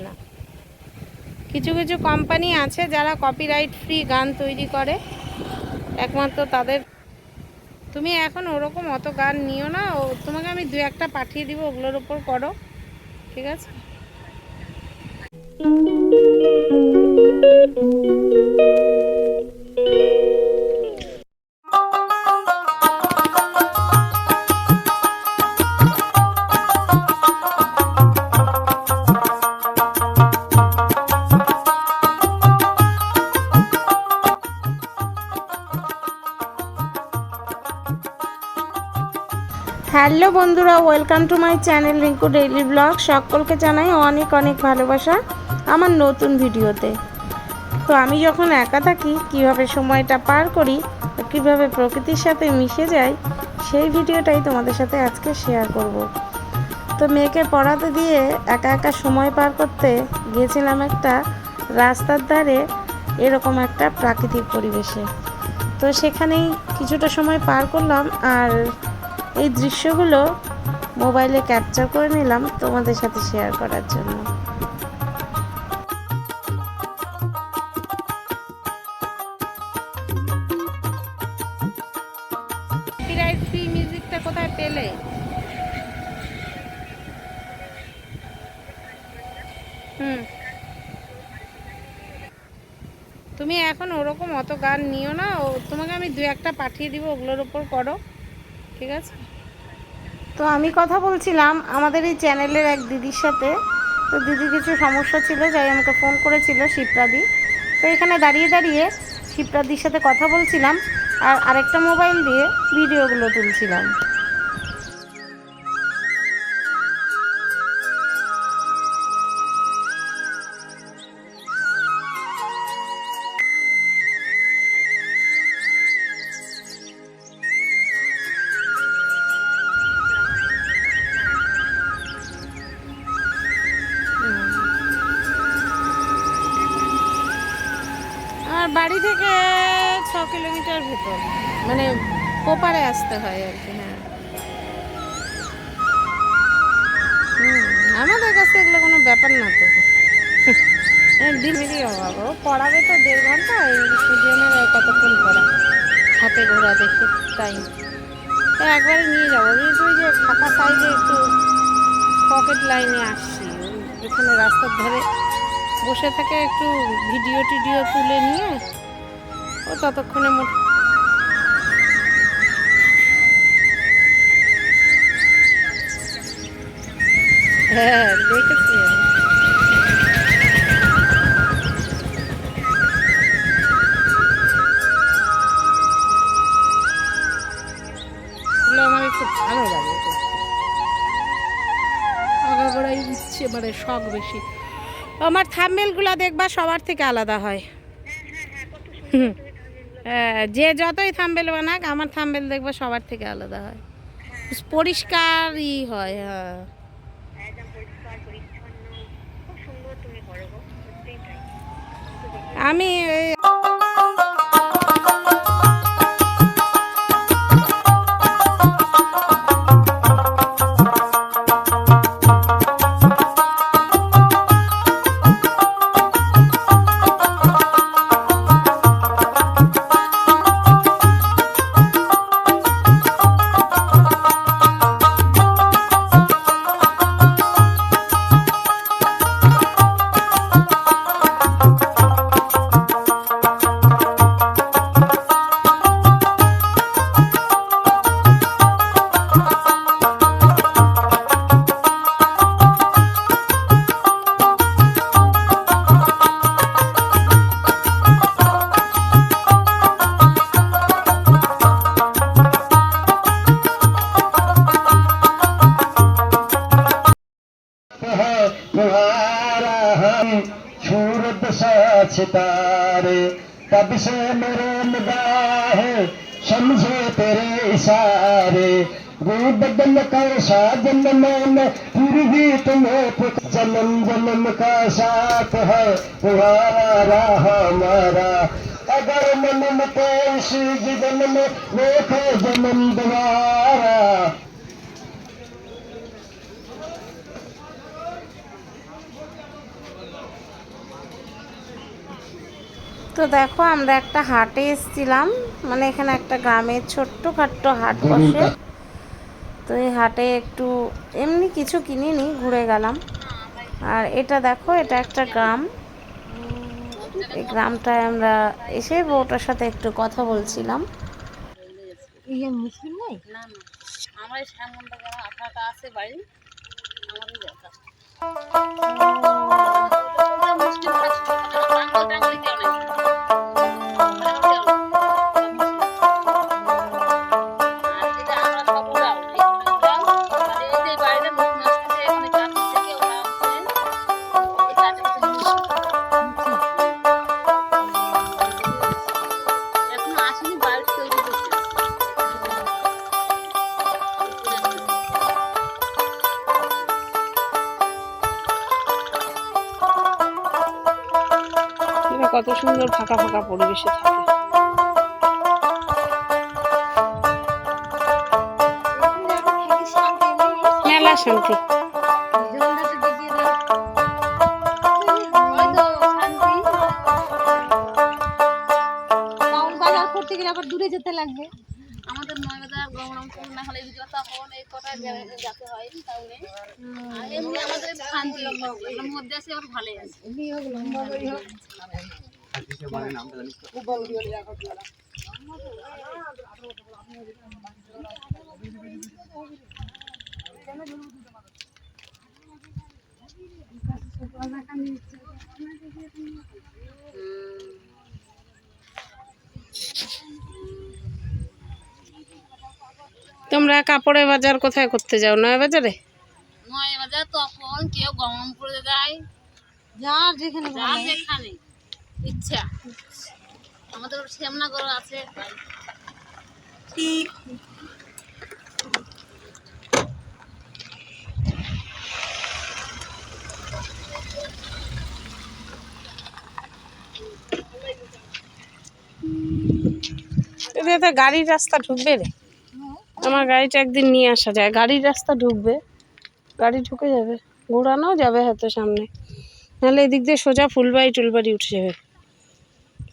না। কিছু কিছু কোম্পানি আছে যারা কপিরাইট ফ্রি গান তৈরি করে। একমাত্র তাদের। তুমি এখন ওরকম অত গান নিও না, ও তোমাকে আমি দু একটা পাঠিয়ে দিব, ওগুলোর উপর করো। ঠিক আছে? হ্যালো বন্ধুরা welcome to my channel Rinku daily blog সকলকে জানাই অনেক অনেক ভালোবাসা আমার নতুন ভিডিওতে। তো আমি যখন একা থাকি, কীভাবে সময়টা পার করি কীভাবে প্রকৃতির সাথে মিশে যাই, সেই ভিডিওটাই তোমাদের সাথে আজকে শেয়ার করব। তো মেয়েকে পড়াতে দিয়ে একা একা সময় পার করতে গিয়েছিলাম একটা রাস্তার ধারে এরকম একটা প্রাকৃতিক পরিবেশে। তো সেখানেই কিছুটা সময় পার করলাম আর এই দৃশ্যগুলো মোবাইলে ক্যাপচার করে নিলাম তোমাদের সাথে শেয়ার করার জন্য। মিউজিকটা কোথায় পেলে? হুম। তুমি এখন ওরকম অত গান নিও না, ও তোমাকে আমি দু একটা পাঠিয়ে দিব, ওগুলোর উপর করো। ঠিক আছে? তো আমি কথা বলছিলাম আমাদের এই চ্যানেলের এক দিদির সাথে। তো দিদি কিছু সমস্যা ছিল, যাই আমাকে ফোন করেছিল শিপ্রাদি। তো এখানে দাঁড়িয়ে দাঁড়িয়ে শিপ্রাদির সাথে কথা বলছিলাম আর আরেকটা মোবাইল দিয়ে ভিডিওগুলো তুলছিলাম। আমার বাড়ি থেকে ছ কিলোমিটার ভেতর। মানে ওপারে আসতে হয় আর কি হ্যাঁ। আমাদের কাছে এগুলো কোনো ব্যাপার না তো। ডিমেরই অভাব ও পড়াবে তো দেড় ঘণ্টা ইংলিশ কতক্ষণ পড়া? হাতে ঘোরা দেখে, তাই। তো একবারে নিয়ে যাব। কিন্তু ওই যে ফাঁকা সাইডে একটু পকেট লাইনে আসছি এখানে রাস্তার ধারে বসে থাকে একটু ভিডিও টিডিও তুলে নিয়ে, ও ততক্ষণে মোট হ্যাঁ দেখেছি আমি। আমার খুব ভালো লাগে। আগাগোড়াই দিচ্ছে মানে শখ বেশি আমার থামমেলগুলো দেখবা সবার থেকে আলাদা হয়। হুম। হ্যাঁ, যে যতই থামবেল বানাক আমার থামবেল দেখবা সবার থেকে আলাদা হয়। পরিষ্কারই হয় হ্যাঁ। একদম सितारे, तब से मेरे निगाह समझे तेरे इशारे। रूप बदल कर साजन मैंने फिर भी तुम्हें जन्म जन्म का साथ है। तुम्हारा राह हमारा, अगर मन में तो इसी जीवन में देखो जन्म दोबारा তো দেখো আমরা একটা হাটে এসেছিলাম। মানে এখানে একটা গ্রামের ছোট্ট খাট্ট হাট বসে। তো এই হাটে একটু এমনি কিছু কিনিনি ঘুরে গেলাম। আর এটা দেখো এটা একটা গ্রাম। এই গ্রামটায় আমরা এসে বউটার সাথে একটু কথা বলছিলাম। ইয়ে মুসলিম নয় না না। আমার আছে বাড়ি কত সুন্দর ফাঁকা ফাঁকা পরিবেশে থাকে। মেলা শান্তি। দূরে যেতে লাগবে। আমাদের নয়বাজার গঙ্গরামপুর না হলে এদিকে তখন এই কটা যেতে হয় টাউনে আর এমনি আমাদের শান্তি মধ্যে আছে আবার ভালোই আছে। তোমরা কাপড়ের বাজার কোথায় করতে যাও? নয় বাজারে? নয়বাজার তখন কেউ গঙ্গরামপুরে যায় যার যেখানে যার যেখানে। ইচ্ছা। আমাদের শ্যামনগর আছে। এতে গাড়ির রাস্তা ঢুকবে রে। আমার গাড়িটা একদিন নিয়ে আসা যায়। গাড়ির রাস্তা ঢুকবে। গাড়ি ঢুকে যাবে। ঘোরানো যাবে হয়তো সামনে। নাহলে এদিক দিয়ে সোজা ফুলবাড়ি টুলবাড়ি উঠে যাবে।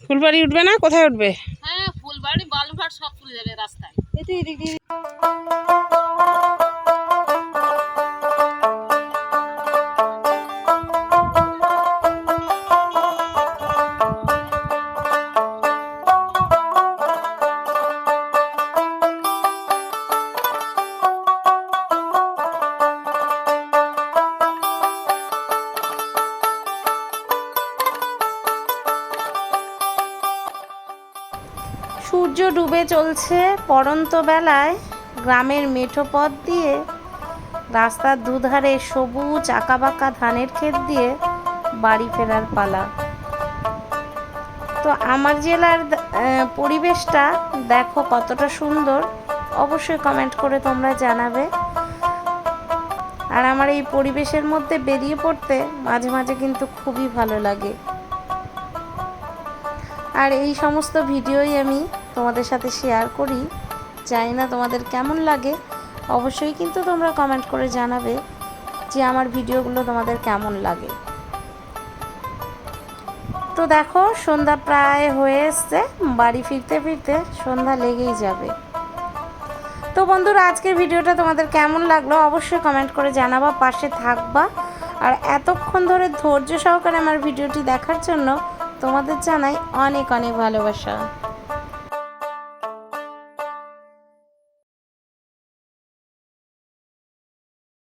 ফুলবাড়ি উঠবে না? কোথায় উঠবে? হ্যাঁ ফুলবাড়ি বালুঘাট সব চলে যাবে রাস্তায়। এতে এদিক দিয়ে। সূর্য ডুবে চলছে পড়ন্ত বেলায় গ্রামের মেঠো পথ দিয়ে, রাস্তার দুধারে সবুজ আঁকাবাঁকা ধানের ক্ষেত দিয়ে বাড়ি ফেরার পালা। তো আমার জেলার পরিবেশটা দেখো কতটা সুন্দর, অবশ্যই কমেন্ট করে তোমরা জানাবে। আর আমার এই পরিবেশের মধ্যে বেরিয়ে পড়তে মাঝে মাঝে কিন্তু খুবই ভালো লাগে। আর এই সমস্ত ভিডিওই আমি তোমাদের সাথে শেয়ার করি। জানি না তোমাদের কেমন লাগে। অবশ্যই কিন্তু তোমরা কমেন্ট করে জানাবে যে আমার ভিডিওগুলো তোমাদের কেমন লাগে। তো দেখো, সন্ধ্যা প্রায় হয়ে এসছে। বাড়ি ফিরতে ফিরতে সন্ধ্যা লেগেই যাবে। তো বন্ধুরা, আজকের ভিডিওটা তোমাদের কেমন লাগল অবশ্যই কমেন্ট করে জানাবা, পাশে থাকবা। আর এতক্ষণ ধরে ধৈর্য সহকারে আমার ভিডিওটি দেখার জন্য তোমাদের জানাই অনেক অনেক ভালোবাসা।